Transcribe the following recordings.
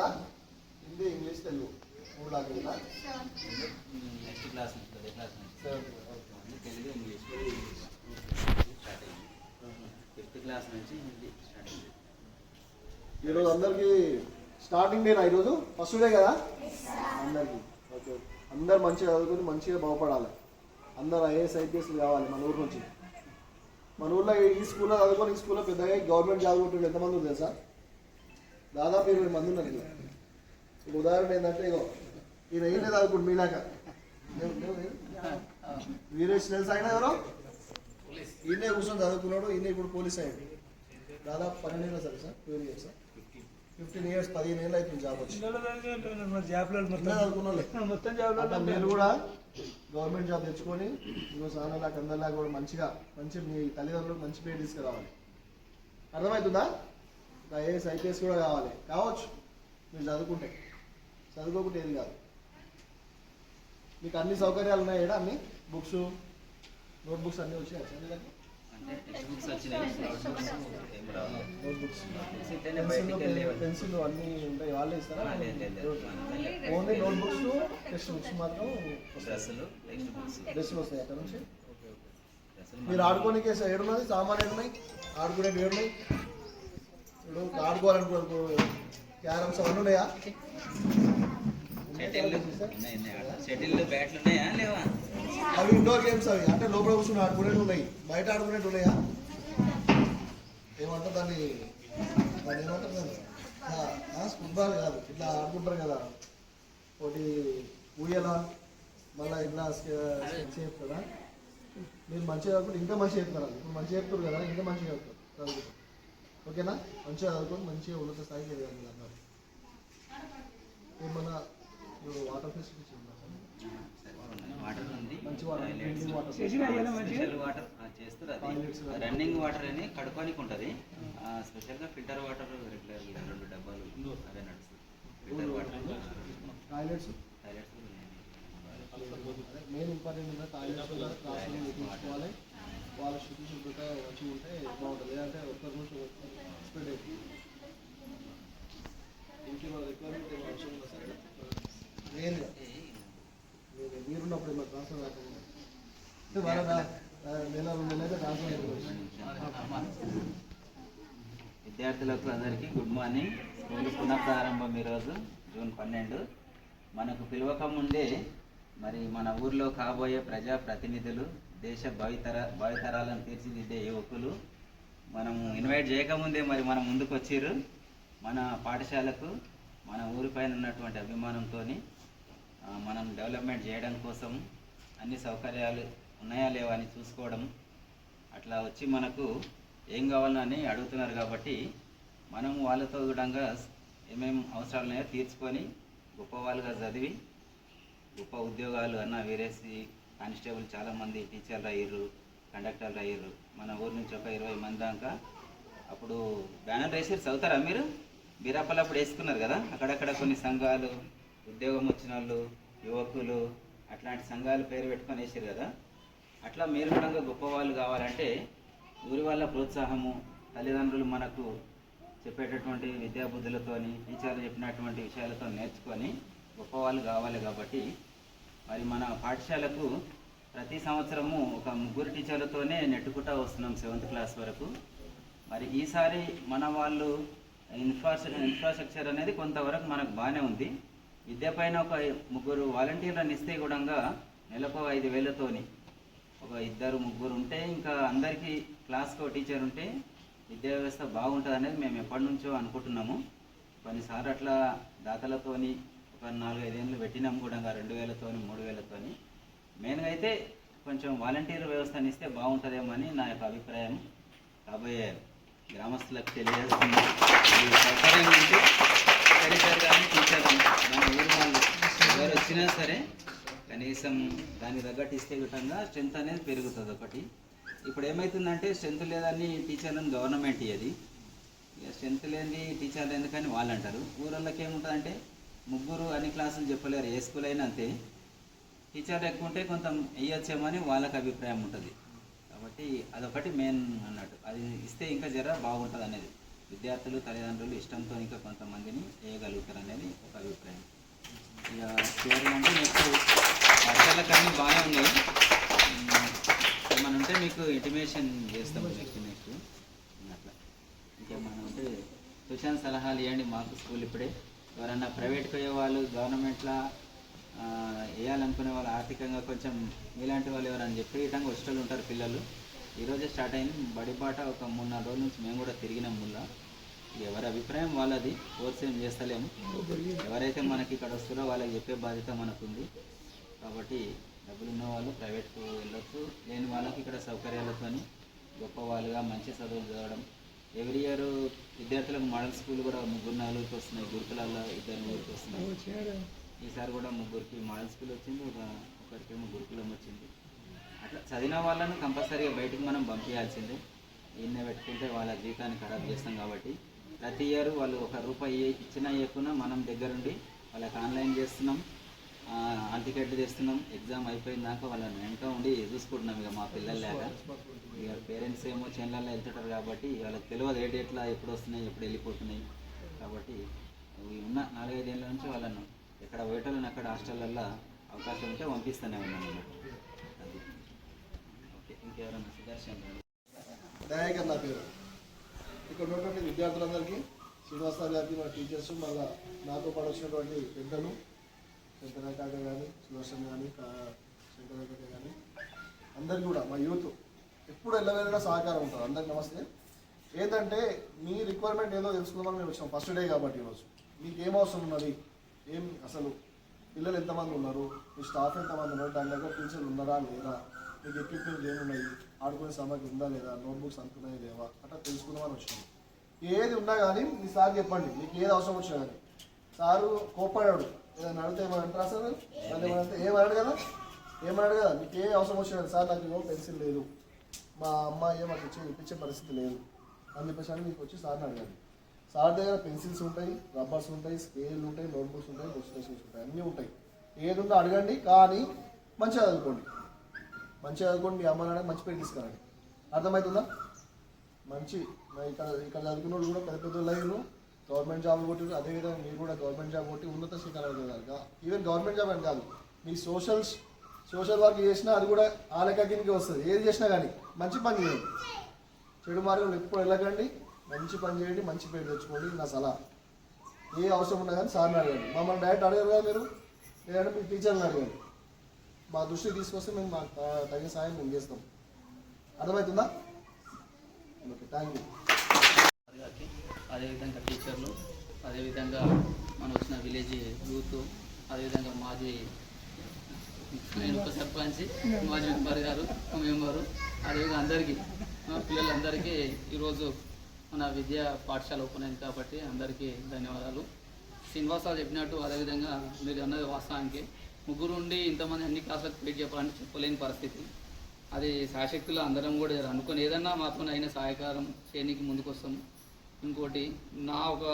కదా హిందీ ఇంగ్లీష్ తెలుగు. మూడు language next class Telugu English start అయింది. ఫిఫ్త్ క్లాస్ నుంచి హిందీ స్టార్ట్ అయింది. ఈరోజు అందరికి స్టార్టింగ్ డేనా ఈరోజు? ఫస్ట్ డే కదా? అందరికి. ఓకే. అందరు మంచిగా చదువుకుని మంచిగా బాగుపడాలి. అందరు ఐఏఎస్ ఐపీఎస్ కావాలి మన ఊరు నుంచి. మన ఊర్లో ఈ స్కూల్లో చదువుకొని ఈ స్కూల్లో పెద్దగా గవర్నమెంట్ జాబ్ కొట్టిన ఎంతమంది ఉంది తెలుసా? దాదాపు ఇరవై మంది ఉన్నారు ఇలా ఒక ఉదాహరణ ఏంటంటే ఇగో ఈయన ఈయన చదువుకుంటు మీలాక లేవు, వీరేష్ తెలుసా ఆయన ఎవరో? ఈయనే కూర్చొని చదువుకున్నాడు ఈయన ఇప్పుడు పోలీస్ అయ్యాడు దాదాపు పన్నెండు ఏళ్ళు సరే sir twelve years fifteen years పదిహేను ఏళ్ళు అయితే జాబ్ వచ్చింది జాబ్లో మీరు కూడా గవర్నమెంట్ జాబ్ తెచ్చుకొని ఇంకో సానలాగా అందరిలాగా కూడా మంచిగా మంచి మీ తల్లిదండ్రులకు మంచి పేరు తీసుకురావాలి. అర్థమవుతుందా? ఐఏఎస్ ఐపీఎస్ కూడా కావాలి. కావచ్చు. మీరు చదువుకుంటే. చదువుకోకుంటే ఏది కాదు. మీకు అన్ని సౌకర్యాలు ఉన్నాయి ఇక్కడ అన్ని? బుక్స్ నోట్ బుక్స్ అన్నీ వచ్చాయి? పెన్సిల్ అన్నీ ఉంటాయి. వాళ్ళే ఇస్తారా? Only notebooks textbooks మాత్రం వస్తాయి. డ్రెస్సులు వస్తాయి అక్కడ నుంచి. మీరు ఆడుకోనికి ఏడున్నది? సామాన్ ఏడున్నాయి? ఆడుకునేవి ఏడున్నాయి? ఇప్పుడు ఆడుకోవాలనుకో క్యారమ్స్ అవన్నీ ఉన్నాయా? షటిల్ బ్యాట్లు లేవా? అవి ఇండోర్ గేమ్స్ అవి. అంటే లోపల కూర్చొని ఆడుకునేవి ఉన్నాయి. బయట ఆడుకునేవి ఉన్నాయా? ఏమంటారు దాన్ని? దాన్ని ఏమంటారు దాన్ని? ఫుట్బాల్ కాదు. ఇట్లా ఆడుకుంటారు కదా. ఒకటి ఊయల మళ్ళీ ఇట్లా చెప్తారా మీరు మంచిగా చదువుకుంటే ఇంకా మంచిగా చెప్తారు? ఇప్పుడు మంచిగా చెప్తారు కదా ఇంకా మంచిగా చెప్తారు. ఓకేనా? మంచిగా చదువుకొని మంచిగా ఉన్నత స్థాయికి ఎదగాలి మీరు అందరూ ఏమన్నా ఇప్పుడు వాటర్ ఫెసిలిటీస్ అది. రన్నింగ్ వాటర్ అని కడుక్కోనికి ఉంటుంది. స్పెషల్గా ఫిల్టర్ వాటర్ రెగ్యులర్ రెండు డబ్బాలు అవే నడుస్తుంది. Filter water toilets toilets main important toilets వాళ్ళ శుద్ధి శుభ్రత వచ్చి ఉంటే బాగుంటుంది. లేదంటే ఒక్కరి నుంచి స్ప్రెడ్ అవుతుంది ఇంట్లో రిక్వైర్మెంట్ ఏమైనా అవసరం ఉందా సార్? మెయిన్గా మీరు మీరున్నప్పుడు ఏమైనా ట్రాన్స్ఫర్ కాకుండా అంటే వాళ్ళ నెల రెండు నెలలు అయితే ట్రాన్స్ఫర్ అయిపోయింది విద్యార్థులకు అందరికీ గుడ్ మార్నింగ్. స్కూల్ పునఃప్రారంభం ఈరోజు జూన్ పన్నెండు. మనకు పిలవక ముందే మరి మన ఊర్లో కాబోయే ప్రజా ప్రతినిధులు దేశ భవితర భవితరాలను తీర్చిదిద్దే యువకులు మనము ఇన్వైట్ చేయకముందే మరి మనం ముందుకు వచ్చిర్రు మన పాఠశాలకు మన ఊరిపైన ఉన్నటువంటి అభిమానంతో మనం డెవలప్మెంట్ చేయడం కోసం అన్ని సౌకర్యాలు ఉన్నాయా లేవా అని చూసుకోవడం అట్లా వచ్చి మనకు ఏం కావాలని అడుగుతున్నారు కాబట్టి మనం వాళ్ళతో కూడా ఏమేం అవసరాలు ఉన్నాయో తీర్చుకొని గొప్పవాళ్ళుగా చదివి గొప్ప ఉద్యోగాలు అన్న వీరేసి కానిస్టేబుల్ చాలామంది టీచర్లు అయ్యారు కండక్టర్లు అయ్యారు మన ఊరు నుంచి ఒక ఇరవై మంది దాకా అప్పుడు బ్యానర్ వేసి చదువుతారా మీరు? బీరాపల్లి అప్పుడు వేసుకున్నారు కదా అక్కడక్కడ కొన్ని సంఘాలు ఉద్యోగం వచ్చిన వాళ్ళు యువకులు అట్లాంటి సంఘాలు పేరు పెట్టుకొని వేసారు కదా. అట్లా మీరు కూడా గొప్పవాళ్ళు కావాలంటే ఊరి వాళ్ళ ప్రోత్సాహము తల్లిదండ్రులు మనకు చెప్పేటటువంటి విద్యాబుద్ధులతోని టీచర్లు చెప్పినటువంటి విషయాలతో నేర్చుకొని గొప్పవాళ్ళు కావాలి కాబట్టి మరి మన పాఠశాలకు ప్రతి సంవత్సరము ఒక ముగ్గురు టీచర్లతోనే నెట్టుకుంటా వస్తున్నాం సెవెంత్ క్లాస్ వరకు. మరి ఈసారి మన వాళ్ళు ఇన్ఫ్రాస్ట్రక్చర్ ఇన్ఫ్రాస్ట్రక్చర్ అనేది కొంతవరకు మనకు బాగానే ఉంది. విద్య పైన ఒక ముగ్గురు వాలంటీర్లను ఇస్తే కూడా నెలకు ఐదు వేలతోని ఒక ఇద్దరు ముగ్గురు ఉంటే ఇంకా అందరికీ క్లాస్కి ఒక టీచర్ ఉంటే విద్యా వ్యవస్థ బాగుంటుంది అనేది మేము ఎప్పటి నుంచో అనుకుంటున్నాము. కొన్నిసార్లు అట్లా దాతలతోని ఒక నాలుగైదేళ్ళు పెట్టినాం కూడా రెండు వేలతోని మూడు వేలతోని. మెయిన్గా అయితే కొంచెం వాలంటీర్ వ్యవస్థను ఇస్తే బాగుంటుందేమో అని నా యొక్క అభిప్రాయం. కాబోయే గ్రామస్తులకు తెలియజేస్తుంది సౌకర్యం టీచర్ కానీ టీచర్ మన ఊరు వాళ్ళు ఎవరు వచ్చినా సరే కనీసం దానికి తగ్గట్టు ఇస్తే విధంగా స్ట్రెంత్ అనేది పెరుగుతుంది ఒకటి. ఇప్పుడు ఏమవుతుందంటే స్ట్రెంత్ లేదని టీచర్లను గవర్నమెంట్ ఇయ్యది. ఇక స్ట్రెంత్ లేని టీచర్లు ఎందుకని వాళ్ళు అంటారు ఊరళ్ళకి ఏముంటుందంటే ముగ్గురు అన్ని క్లాసులు చెప్పలేరు. ఏ స్కూల్ అయినా అంతే. టీచర్లు ఎక్కువ ఉంటే కొంత వేయచ్చేమని వాళ్ళకి అభిప్రాయం ఉంటుంది. కాబట్టి అదొకటి మెయిన్ అన్నట్టు. అది ఇస్తే ఇంకా జర బాగుంటుంది అనేది. విద్యార్థులు తల్లిదండ్రులు ఇష్టంతో ఇంకా కొంతమందిని వేయగలుగుతారు అనేది అభిప్రాయం. ఇక చివరి అంటే మీకు వర్షాలకు అన్నీ బాగానే ఉన్నాయి. ఏమైనా ఉంటే మీకు ఇంటిమేషన్ చేస్తాము నెక్స్ట్ నెక్స్ట్ అట్లా. ఇంకేమైనా ఉంటే సుశాంత్ సలహాలు ఇవ్వండి మాకు స్కూల్ ఇప్పుడే. ఎవరన్నా ప్రైవేట్కి పోయే వాళ్ళు గవర్నమెంట్లో వేయాలనుకునే వాళ్ళు ఆర్థికంగా కొంచెం ఇలాంటి వాళ్ళు ఎవరని చెప్పి విధంగా హాస్టల్ ఉంటారు పిల్లలు. ఈరోజే స్టార్ట్ అయింది. బడిపాట ఒక మూడు నాలుగు రోజుల నుంచి మేము కూడా తిరిగినాం ముళ్ళ ఎవరి అభిప్రాయం వాళ్ళది ఫోర్స్ ఏం చేస్తలేము. ఎవరైతే మనకి ఇక్కడ వస్తారో వాళ్ళకి చెప్పే బాధ్యత మనకుంది. కాబట్టి డబ్బులు ఉన్న వాళ్ళు ప్రైవేట్కు వెళ్ళొచ్చు. లేని వాళ్ళకి ఇక్కడ సౌకర్యాలతోని గొప్ప వాళ్ళుగా మంచి చదువులు చదవడం ఎవ్రీ ఇయర్ విద్యార్థులకు మోడల్ స్కూల్ కూడా ముగ్గురు నలుగురికి వస్తున్నాయి. గురుకులాల్లో ఇద్దరు ముగ్గురికి వస్తున్నాయి. ఈసారి కూడా ముగ్గురికి మోడల్ స్కూల్ వచ్చింది. ఒక ఒకరికేమో గురుకులం వచ్చింది. అట్లా చదివిన వాళ్ళను కంపల్సరీగా బయటకు మనం పంపించాల్సిందే. ఈయన పెట్టుకుంటే వాళ్ళ జీవితాన్ని ఖరాబ్ చేస్తాం కాబట్టి. ప్రతి ఇయర్ వాళ్ళు ఒక రూపాయి ఇచ్చినా ఇవ్వకున్నా మనం దగ్గరుండి వాళ్ళకి ఆన్లైన్ చేస్తున్నాం. హాల్ టికెట్లు తెస్తున్నాం ఎగ్జామ్ అయిపోయిన దాకా వాళ్ళని వెనక ఉండి చూసుకుంటున్నాం ఇక మా పిల్లలు లేక ఇక పేరెంట్స్ ఏమో చేనులలో వెళ్తుంటారు కాబట్టి వాళ్ళకి తెలియదు ఏ డేట్లో ఎప్పుడు వస్తున్నాయి ఎప్పుడు వెళ్ళిపోతున్నాయి. కాబట్టి ఉన్న నాలుగైదేళ్ళ నుంచి వాళ్ళను ఎక్కడ పోయేటోళ్ళని అక్కడ హాస్టళ్ళల్లో అవకాశం ఉంటే పంపిస్తూనే ఉన్నాం అన్నమాట. అది. ఓకే ఇంకెవరన్నా సుదర్శన్ దయాకర్ నా పేరు. ఇక్కడ ఉన్నటువంటి విద్యార్థులందరికీ శ్రీనివాసరావు గారికి మన టీచర్స్ మళ్ళీ నాతో పాటు వచ్చినటువంటి పెద్దలు శంకరాకాక కానీ సుదర్శన్ కానీ శంకరాకాక కానీ అందరికీ కూడా మా యూత్ ఎప్పుడు ఎల్లవేళలా సహకారం ఉంటుంది అందరికి నమస్తే. ఏంటంటే మీ రిక్వైర్మెంట్ ఏదో తెలుసుకుందామని మేము వచ్చాం ఫస్ట్ డే కాబట్టి ఈరోజు మీకు ఏం అవసరం ఉన్నది? ఏం అసలు పిల్లలు ఎంతమంది ఉన్నారు? మీ స్టాఫ్ ఎంతమంది ఉన్నారు? దాని దగ్గర టీచర్లు ఉన్నారా లేదా? మీకు ఎక్విప్మెంట్ ఏమున్నాయి? ఆడుకునే సామాగ్రి ఉందా లేదా? నోట్బుక్స్ అనుకున్నాయి లేవా? అట్లా తెలుసుకుందామని వచ్చినాం ఏది ఉన్నా కానీ మీ సార్ చెప్పండి. మీకు ఏది అవసరం వచ్చినా కానీ సారు కోప్పడాడు. ఏదైనా అడిగితే ఏమైనా అంటారా సార్? వాళ్ళు ఏమైనా అంటే ఏమన్నాడు కదా? ఏమన్నాడు కదా? మీకు ఏ అవసరం వచ్చినా సార్ నాకు పెన్సిల్ లేదు. మా అమ్మాయి మాకు ఇచ్చే ఇప్పించే పరిస్థితి లేదు. అని చెప్పేసి అని మీకు వచ్చి సార్ని అడగాలి. సార్ దగ్గర పెన్సిల్స్ ఉంటాయి రబ్బర్స్ ఉంటాయి స్కేల్ ఉంటాయి నోట్బుక్స్ ఉంటాయి బుక్స్ ఉంటాయి అన్నీ ఉంటాయి. ఏది ఉందో అడగండి కానీ మంచిగా చదువుకోండి. మంచిగా చదువుకోండి మీ అమ్మ నాన్న మంచి పేరు తీసుకురండి. అర్థమవుతుందా? మంచి. ఇక్కడ ఇక్కడ చదువుకున్న వాళ్ళు కూడా పెద్ద పెద్ద లైన్లు. గవర్నమెంట్ జాబ్ కొట్టి అదేవిధంగా మీరు కూడా గవర్నమెంట్ జాబ్ కొట్టి ఉన్నత శిఖరాలు కనుక ఈవెన్ గవర్నమెంట్ జాబ్ అని కాదు మీ సోషల్ సోషల్ వర్క్ చేసినా అది కూడా ఆ వస్తుంది. ఏది చేసినా కానీ మంచి పని చేయండి. చెడు మార్గంలో ఎప్పుడు వెళ్ళకండి. మంచి పని చేయండి మంచి పేరు తెచ్చుకోండి. నా సలహా. ఏ అవసరం ఉన్నా కానీ సార్ని అడగండి. మమ్మల్ని డైరెక్ట్ అడగరు కదా మీరు? లేదంటే మీ టీచర్ని అడగండి. మా దృష్టికి తీసుకొస్తే మేము మాకు తగిన సాయం మేము చేస్తాం. అర్థమవుతుందా? ఓకే థ్యాంక్ యూ అదేవిధంగా టీచర్లు అదేవిధంగా మన వచ్చిన విలేజ్ యూత్ అదేవిధంగా మాజీ నేను ఉప సర్పంచ్ మాజీ మెంబర్ గారు మెంబరు అదేవిధంగా అందరికీ పిల్లలందరికీ ఈరోజు మన విద్యా పాఠశాల ఓపెన్ అయింది కాబట్టి అందరికీ ధన్యవాదాలు. శ్రీనివాసాలు చెప్పినట్టు అదేవిధంగా మీరు అన్నది వాస్తవానికి ముగ్గురు ఉండి ఇంతమంది అన్ని క్లాసులకు పేరు చెప్పాలంటే చెప్పలేని పరిస్థితి. అది శాశక్తులు అందరం కూడా అనుకుని ఏదన్నా మాత్రం అయిన సహాయకారం చేయడానికి ముందుకు ఇంకోటి నా ఒక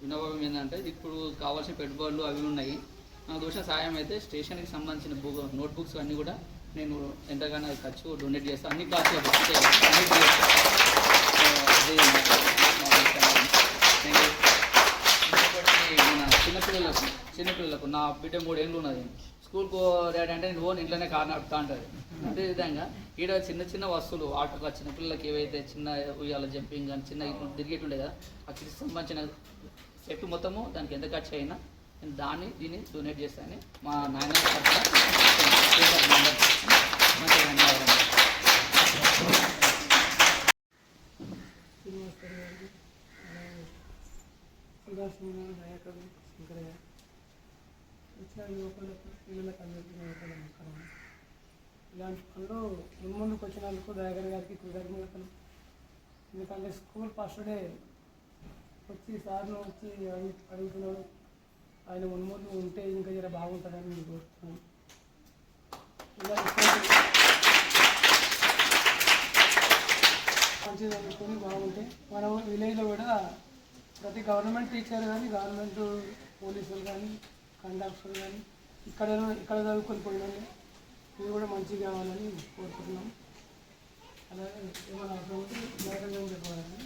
వినోభం ఏంటంటే ఇప్పుడు కావాల్సిన పెట్టుబడులు అవి ఉన్నాయి. నాకు దోష సాయం అయితే స్టేషన్కి సంబంధించిన బుక్ నోట్బుక్స్ అన్నీ కూడా నేను ఎంతగానో ఖర్చు డొనేట్ చేస్తాను అన్ని క్లాసులకు ఇంకొకటి మన చిన్నపిల్లలకు చిన్నపిల్లలకు నా బిడ్డ మూడు ఏళ్ళు ఉన్నది. స్కూల్కి డాడీ అంటే నేను ఓన్ ఇంట్లోనే కార్ నడుపుతా ఉంటుంది అదేవిధంగా ఈడ చిన్న చిన్న వస్తువులు ఆటగా చిన్నపిల్లలకి ఏవైతే చిన్న ఉయ్యాల జంపింగ్ కానీ చిన్న తిరిగేటుండే కదా ఆ కిడ్స్ సంబంధించిన సెట్ మొత్తము దానికి ఎంత ఖర్చు అయినా నేను దాన్ని దీన్ని డొనేట్ చేస్తానని మా నాయన తరఫున ధన్యవాదాలు ఇచ్చిన వచ్చిన యువకులకు పిల్లలకు అందరికీ యువకుల నమస్కారం ఇలాంటి పనులు ముందుకు వచ్చినందుకు దయాగర్ గారికి కృతజ్ఞతలు. ఎందుకంటే స్కూల్ ఫస్ట్ డే వచ్చి సార్ను వచ్చి అడుగు అడుగుతున్నాడు ఆయన మున్ముందు ఉంటే ఇంకా జర బాగుంటుందని నేను కోరుతున్నాను. ఇలా ఇటువంటి మంచిగా చదువుకొని బాగుంటే. మనం విలేజ్లో కూడా ప్రతి గవర్నమెంట్ టీచర్ కానీ గవర్నమెంట్ పోలీసులు కానీ కండక్టర్ కానీ ఇక్కడ ఇక్కడ చదువుకొని పోయిన వాళ్ళు కూడా మంచిగా కావాలని కోరుకుంటున్నాం. అలాగే ఏమైనా అవసరం ఉంటే మేడం చెప్పాలని